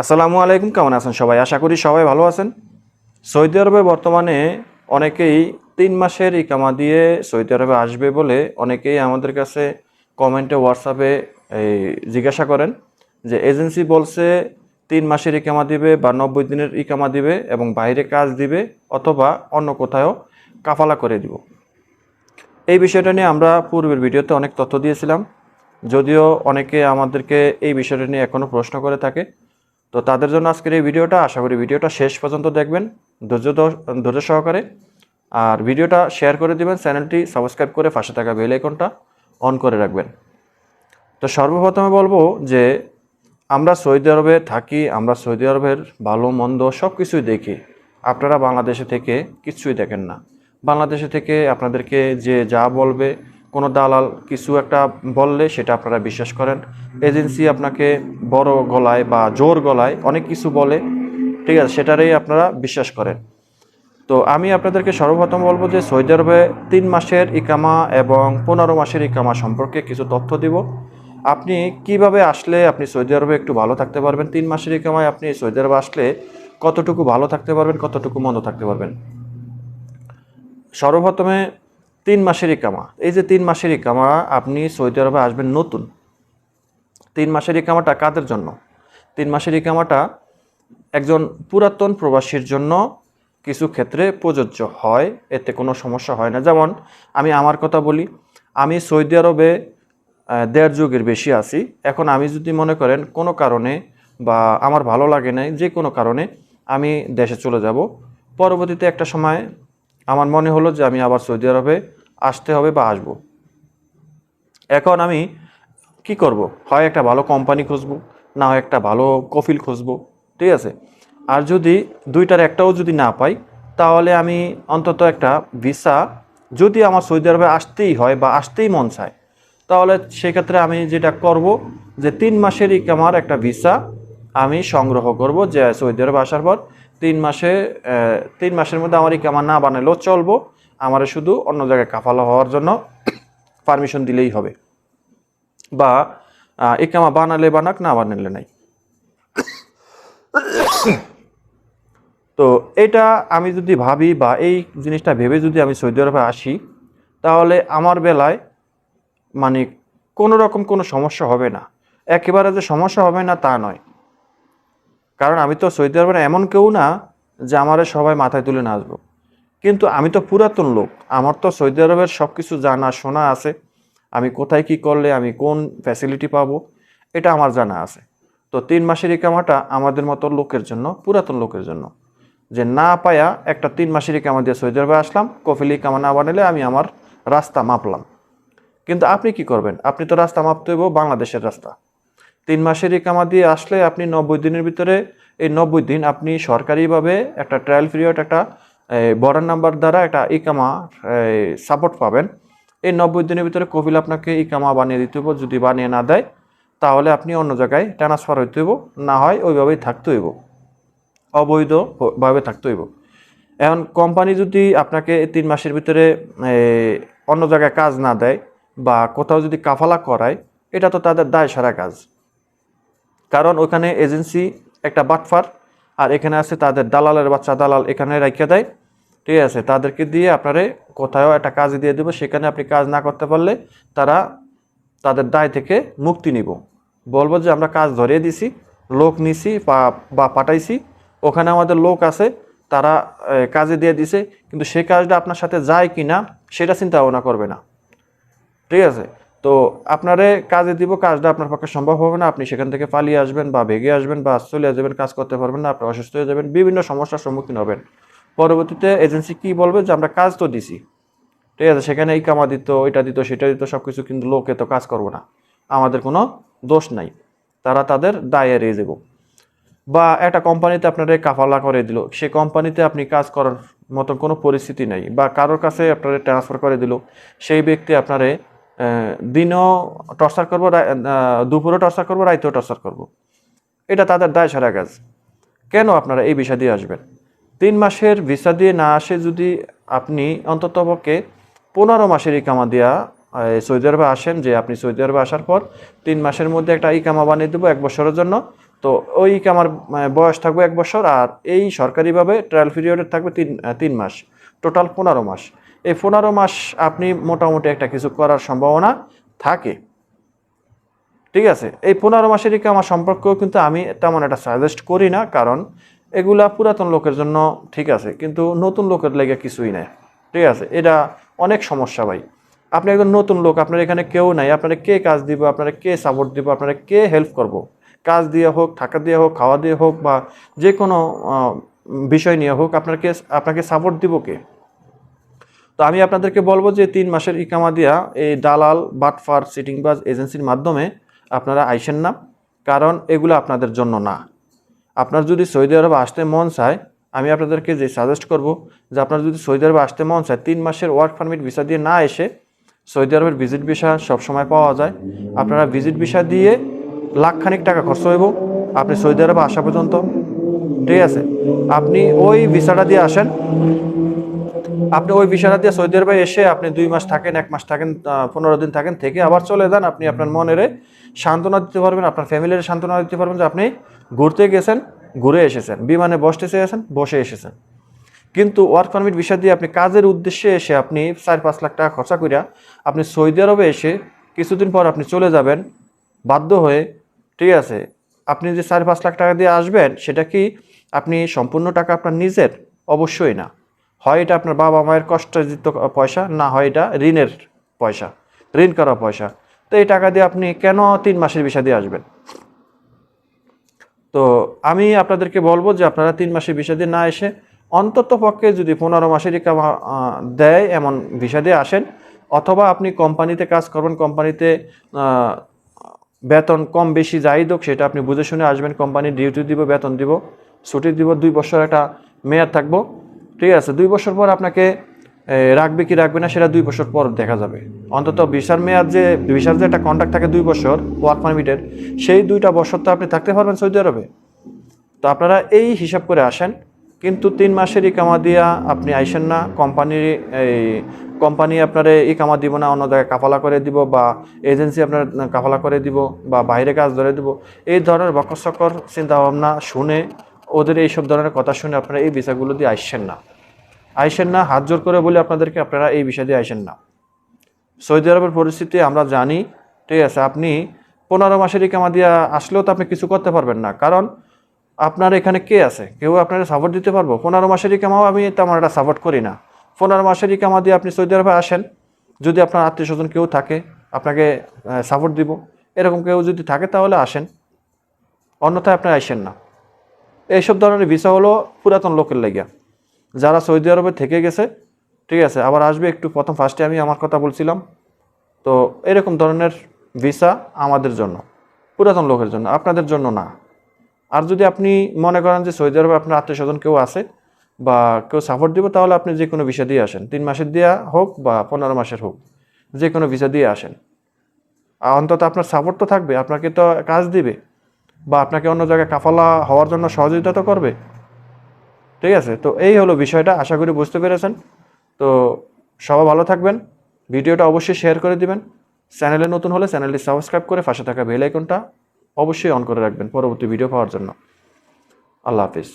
আসসালামু আলাইকুম, কেমন আছেন সবাই? আশা করি সবাই ভালো আছেন। সৌদি আরবে বর্তমানে অনেকেই তিন মাসের ইকামা দিয়ে সৌদি আরবে আসবে বলে অনেকেই আমাদের কাছে কমেন্টে, হোয়াটসঅ্যাপে এই জিজ্ঞাসা করেন যে এজেন্সি বলছে তিন মাসের ইকামা দিবে বা নব্বই দিনের ইকামা দিবে এবং বাইরে কাজ দিবে অথবা অন্য কোথাও কাফালা করে দিব। এই বিষয়টা নিয়ে আমরা পূর্বের ভিডিওতে অনেক তথ্য দিয়েছিলাম, যদিও অনেকে আমাদেরকে এই বিষয়টা নিয়ে এখনও প্রশ্ন করে থাকে। তো তাদের জন্য আজকের এই ভিডিওটা, আশা করি ভিডিওটা শেষ পর্যন্ত দেখবেন। ধৈর্য ধৈর্য সহকারে। আর ভিডিওটা শেয়ার করে দিবেন, চ্যানেলটি সাবস্ক্রাইব করে পাশে থাকা বেল আইকনটা অন করে রাখবেন। তো সর্বপ্রথমে বলব যে, আমরা সৌদি আরবে থাকি, আমরা সৌদি আরবের ভালো, মন্দ সব কিছুই দেখি। আপনারা বাংলাদেশে থেকে কিছুই দেখেন না। বাংলাদেশে থেকে আপনাদেরকে যে যা বলবে কোনো দালাল কিছু একটা বললে সেটা আপনারা বিশ্বাস করেন। এজেন্সি আপনাকে বড় গলায় বা জোর গলায় অনেক কিছু বলে, ঠিক আছে, সেটারই আপনারা বিশ্বাস করেন। তো আমি আপনাদেরকে সর্বপ্রথম বলব যে সৌদি আরবে তিন মাসের ইকামা এবং পনেরো মাসের ইকামা সম্পর্কে কিছু তথ্য দিব। আপনি কীভাবে আসলে আপনি সৌদি আরবে একটু ভালো থাকতে পারবেন? তিন মাসের ইকামায় আপনি সৌদি আরবে আসলে কতটুকু ভালো থাকতে পারবেন, কতটুকু মন্দ থাকতে পারবেন? সর্বপ্রথমে তিন মাসের ইকামা। এই যে তিন মাসের ইকামা, আপনি সৌদি আরবে আসবেন নতুন। তিন মাসের ইকামাটা কাদের জন্য? তিন মাসের ইকামাটা একজন পুরাতন প্রবাসীর জন্য কিছু ক্ষেত্রে প্রযোজ্য হয়, এতে কোনো সমস্যা হয় না। যেমন, আমি আমার কথা বলি, আমি সৌদি আরবে দেড় যুগের বেশি আছি। এখন আমি যদি মনে করেন কোনো কারণে বা আমার ভালো লাগে নাই, যে কোনো কারণে আমি দেশে চলে যাব। পরবর্তীতে একটা সময় আমার মনে হলো যে আমি আবার সৌদি আরবে আসতে হবে বা আসব। এখন আমি কি করব? হয় একটা ভালো কোম্পানি খুঁজবো, না হয় একটা ভালো কফিল খুঁজবো, ঠিক আছে? আর যদি দুইটার একটাও যদি না পাই, তাহলে আমি অন্তত একটা ভিসা যদি আমার সৌদি আরবে আসতেই হয় বা আসতেই মন চায়, তাহলে সেক্ষেত্রে আমি যেটা করব যে তিন মাসেরই আমার একটা ভিসা আমি সংগ্রহ করব যে সৌদি আরবে আসার পর তিন মাসে তিন মাসের মধ্যে আমার ইকামা না বানালেও চলবো, আমার শুধু অন্য জায়গায় কাফালা হওয়ার জন্য পারমিশন দিলেই হবে। বা ইকামা বানালে বানাক, না বানালে নাই। তো এটা আমি যদি ভাবি বা এই জিনিসটা ভেবে যদি আমি সৌদি আরবে আসি, তাহলে আমার বেলায় মানে কোনো রকম কোনো সমস্যা হবে না। একেবারে যে সমস্যা হবে না তা নয়। কারণ আমি তো সৌদি আরবের এমন কেউ না যে আমারে সবাই মাথায় তুলে নাচবো কিন্তু আমি তো পুরাতন লোক, আমার তো সৌদি আরবের সব কিছু জানা শোনা আছে। আমি কোথায় কি করলে, আমি কোন ফ্যাসিলিটি পাবো, এটা আমার জানা আছে। তো তিন মাসের ইকামাটা আমাদের মতো লোকের জন্য, পুরাতন লোকের জন্য। যে না পায়া একটা তিন মাসের ইকামা দিয়ে সৌদি আরবে আসলাম, কফিল ইকামা না বানালে আমি আমার রাস্তা মাপলাম। কিন্তু আপনি কি করবেন? আপনি তো রাস্তা মাপতে হইব, বাংলাদেশের রাস্তা। তিন মাসের ইকামা দিয়ে আসলে আপনি নব্বই দিনের ভিতরে, এই নব্বই দিন আপনি সরকারিভাবে একটা ট্রায়াল পিরিয়ড একটা বর্ডার নাম্বার দ্বারা একটা ইকামা সাপোর্ট পাবেন। এই নব্বই দিনের ভিতরে কপিল আপনাকে ইকামা বানিয়ে দিতে হইব। যদি বানিয়ে না দেয়, তাহলে আপনি অন্য জায়গায় ট্রান্সফার হইতে হইব। না হয় ওইভাবেই থাকতে হইব। অবৈধভাবে থাকতে হইব। এখন কোম্পানি যদি আপনাকে তিন মাসের ভিতরে অন্য জায়গায় কাজ না দেয় বা কোথাও যদি কাফালা করায়, এটা তো তাদের দায় সারা কাজ। কারণ ওখানে এজেন্সি একটা বাটফার, আর এখানে আছে তাদের দালালের বাচ্চা, দালাল এখানে রেখে দেয়। ঠিক আছে, তাদেরকে দিয়ে আপনারে কোথাও একটা কাজ দিয়ে দেবো, সেখানে আপনি কাজ না করতে পারলে তারা তাদের দায় থেকে মুক্তি নিব। বলব যে আমরা কাজ ধরিয়ে দিছি, লোক নিছি বা বা পাঠাইছি, ওখানে আমাদের লোক আছে, তারা কাজে দিয়ে দিছে, কিন্তু সেই কাজটা আপনার সাথে যায় কি না সেটা চিন্তা ভাবনা করবে না। ঠিক আছে তো আপনারে কাজে দিব, কাজটা আপনার পক্ষে সম্ভব হবে না। আপনি সেখান থেকে পালিয়ে আসবেন বা ভেগে আসবেন বা চলে যাবেন, কাজ করতে পারবেন না, আপনি অসুস্থ হয়ে যাবেন, বিভিন্ন সমস্যার সম্মুখীন হবেন। পরবর্তীতে এজেন্সি কি বলবে যে, আমরা কাজ তো দিছি। ঠিক আছে, সেখানে এই কামা দিত, এটা দিত, সেটা দিত সব কিছু কিন্তু লোকে তো কাজ করব না। আমাদের কোনো দোষ নাই। তারা তাদের দায় এড়িয়ে যাব। বা একটা কোম্পানিতে আপনারা কাফালা করে দিল, সে কোম্পানিতে আপনি কাজ করার মতন কোনো পরিস্থিতি নেই। বা কারোর কাছে আপনারা ট্রান্সফার করে দিল, সেই ব্যক্তি আপনারে দিনও টর্চার করব দুপুরও টর্চার করব, রাইতেও টর্চার করব। এটা তাদের দায় সারা কাজ। কেন আপনারা এই ভিসা দিয়ে আসবেন? তিন মাসের ভিসা দিয়ে না আসে যদি আপনি অন্ততপক্ষে পনেরো মাসের ইকামা দিয়া সৌদি আরবে আসেন, যে আপনি সৌদি আরবে আসার পর তিন মাসের মধ্যে একটা ইকামা বানিয়ে দেবো এক বছরের জন্য। তো ওই ইকামার বয়স থাকবে এক বছর, আর এই সরকারিভাবে ট্রায়াল পিরিয়ডের থাকবে তিন তিন মাস। টোটাল পনেরো মাস। এই পনেরো মাস আপনি মোটামুটি একটা কিছু করার সম্ভাবনা থাকে। ঠিক আছে? এই পনেরো মাসের আমার সম্পর্কেও কিন্তু আমি তেমন একটা সাজেস্ট করি না, কারণ এগুলা পুরাতন লোকের জন্য ঠিক আছে, কিন্তু নতুন লোকের লেগে কিছুই নেই। ঠিক আছে? এটা অনেক সমস্যা ভাই। আপনি একজন নতুন লোক, আপনার এখানে কেউ নাই, আপনারা কে কাজ দিব, আপনারা কে সাপোর্ট দিব, আপনারা কে হেল্প করব? কাজ দিয়ে হোক, থাকা দিয়ে হোক, খাওয়া দিয়ে হোক বা যে কোনো বিষয় নিয়ে হোক আপনাকে আপনাকে সাপোর্ট দিব কে? আমি আপনাদেরকে বলব যে তিন মাসের ইকামা দিয়া এই দালাল, বাটফার, সিটিংবাজ এজেন্সির মাধ্যমে আপনারা আইসেন না, কারণ এগুলো আপনাদের জন্য না। আপনার যদি সৌদি আরবে আসতে মন চায়, আমি আপনাদেরকে যে সাজেস্ট করব যে আপনার যদি সৌদি আরবে আসতে মন চায়, তিন মাসের ওয়ার্ক পারমিট ভিসা দিয়ে না এসে সৌদি আরবের ভিজিট ভিসা সবসময় পাওয়া যায়। আপনারা ভিজিট ভিসা দিয়ে লাখখানিক টাকা খরচ হইব, আপনি সৌদি আরবে আসা পর্যন্ত। ঠিক আছে? আপনি ওই ভিসাটা দিয়ে আসেন আপনি ওই ভিসাটা দিয়ে সৌদি আরবে এসে আপনি দুই মাস থাকেন, এক মাস থাকেন পনেরো দিন থাকেন, থেকে আবার চলে যান। আপনি আপনার মনের সান্ত্বনা দিতে পারবেন, আপনার ফ্যামিলির সান্ত্বনা দিতে পারবেন যে আপনি ঘুরতে গেছেন, ঘুরে এসেছেন, বিমানে বসতে চেয়েছেন, বসে এসেছেন। কিন্তু ওয়ার্ক পারমিট বিষয় দিয়ে আপনি কাজের উদ্দেশ্যে এসে আপনি চার পাঁচ লাখ টাকা খরচা করিয়া আপনি সৌদি আরবে এসে কিছুদিন পর আপনি চলে যাবেন, বাধ্য হয়ে, ঠিক আছে? আপনি যে চার পাঁচ লাখ টাকা দিয়ে আসবেন, সেটা কি আপনি সম্পূর্ণ টাকা আপনার নিজের? অবশ্যই না। হয় এটা আপনার বাবা মায়ের কষ্টার্জিত পয়সা, না হয় এটা ঋণের পয়সা, ঋণ করা পয়সা। তো এই টাকা দিয়ে আপনি কেন তিন মাসের ভিসা দিয়ে আসবেন? তো আমি আপনাদেরকে বলব যে আপনারা তিন মাসের ভিসা দিয়ে না এসে অন্তত পক্ষে যদি পনেরো মাসের দেয় এমন ভিসা দিয়ে আসেন, অথবা আপনি কোম্পানিতে কাজ করবেন, কোম্পানিতে বেতন কম বেশি যাই হোক সেটা আপনি বুঝে শুনে আসবেন, কোম্পানি ডিউটি দিব, বেতন দিব, ছুটি দিব, দুই বছর একটা মেয়াদ থাকব। ঠিক আছে, দুই বছর পর আপনাকে রাখবে কি রাখবে না সেটা দুই বছর পর দেখা যাবে। অন্তত ভিসার মেয়াদ যে ভিসার যে একটা কন্ট্রাক্ট থাকে দুই বছর ওয়ার্ক পারমিটের সেই দুইটা বছর তো আপনি থাকতে পারবেন সৌদি আরবে। তো আপনারা এই হিসাব করে আসেন, কিন্তু তিন মাসের ইকামা দিয়া আপনি আইসেন না কোম্পানির এই কোম্পানি আপনার ইকামা দিব না, অন্য জায়গায় কাফালা করে দিব বা এজেন্সি আপনার কাফালা করে দিব বা বাইরে কাজ ধরে দিব। এই ধরনের বকসকর চিন্তাভাবনা শুনে ওদের এইসব ধরনের কথা শুনে আপনারা এই ভিসাগুলো দিয়ে আসছেন না। আইসেন না, হাত জোর করে বলে আপনাদেরকে, আপনারা এই বিষয় দিয়ে আইসেন না। সৌদি আরবের পরিস্থিতি আমরা জানি, ঠিক আছে, আপনি পনেরো মাসের ইকামা দিয়ে আসলেও তো আপনি কিছু করতে পারবেন না। কারণ আপনার এখানে কে আছে? কেউ আপনারা সাপোর্ট দিতে পারব? পনেরো মাসের ইকামাও আমি তেমন একটা সাপোর্ট করি না। পনেরো মাসের ইকামা দিয়ে আপনি সৌদি আরবে আসেন, যদি আপনার আত্মীয় স্বজন কেউ থাকে, আপনাকে সাপোর্ট দিব। এরকম কেউ যদি থাকে তাহলে আসেন। অন্যথায় আপনি আসেন না। এইসব ধরনের ভিসা হলো পুরাতন লোকের লেগিয়া। যারা সৌদি আরবে থেকে গেছে, ঠিক আছে, আবার আসবে একটু প্রথম ফার্স্টে আমি আমার কথা বলছিলাম। তো এরকম ধরনের ভিসা আমাদের জন্য, পুরাতন লোকের জন্য, আপনাদের জন্য না। আর যদি আপনি মনে করেন যে সৌদি আরবে আপনার আত্মীয় স্বজন কেউ আছে বা কেউ সাপোর্ট দিব, তাহলে আপনি যে কোনো ভিসা দিয়ে আসেন। তিন মাসের দেওয়া হোক বা পনেরো মাসের হোক, যে কোনো ভিসা দিয়ে আসেন। অন্তত আপনার সাপোর্ট তো থাকবে, আপনাকে তো কাজ দিবে বা আপনাকে অন্য জায়গায় কাফালা হওয়ার জন্য সহযোগিতা তো করবে। ঠিক আছে? তো এই হলো বিষয়টা। আশা করি বুঝতে পেরেছেন। তো সবাই ভালো থাকবেন। ভিডিওটা অবশ্যই শেয়ার করে দিবেন। চ্যানেলে নতুন হলে চ্যানেলটি সাবস্ক্রাইব করে পাশে থাকা বেল আইকনটা অবশ্যই অন করে রাখবেন পরবর্তী ভিডিও পাওয়ার জন্য। আল্লাহ হাফিজ।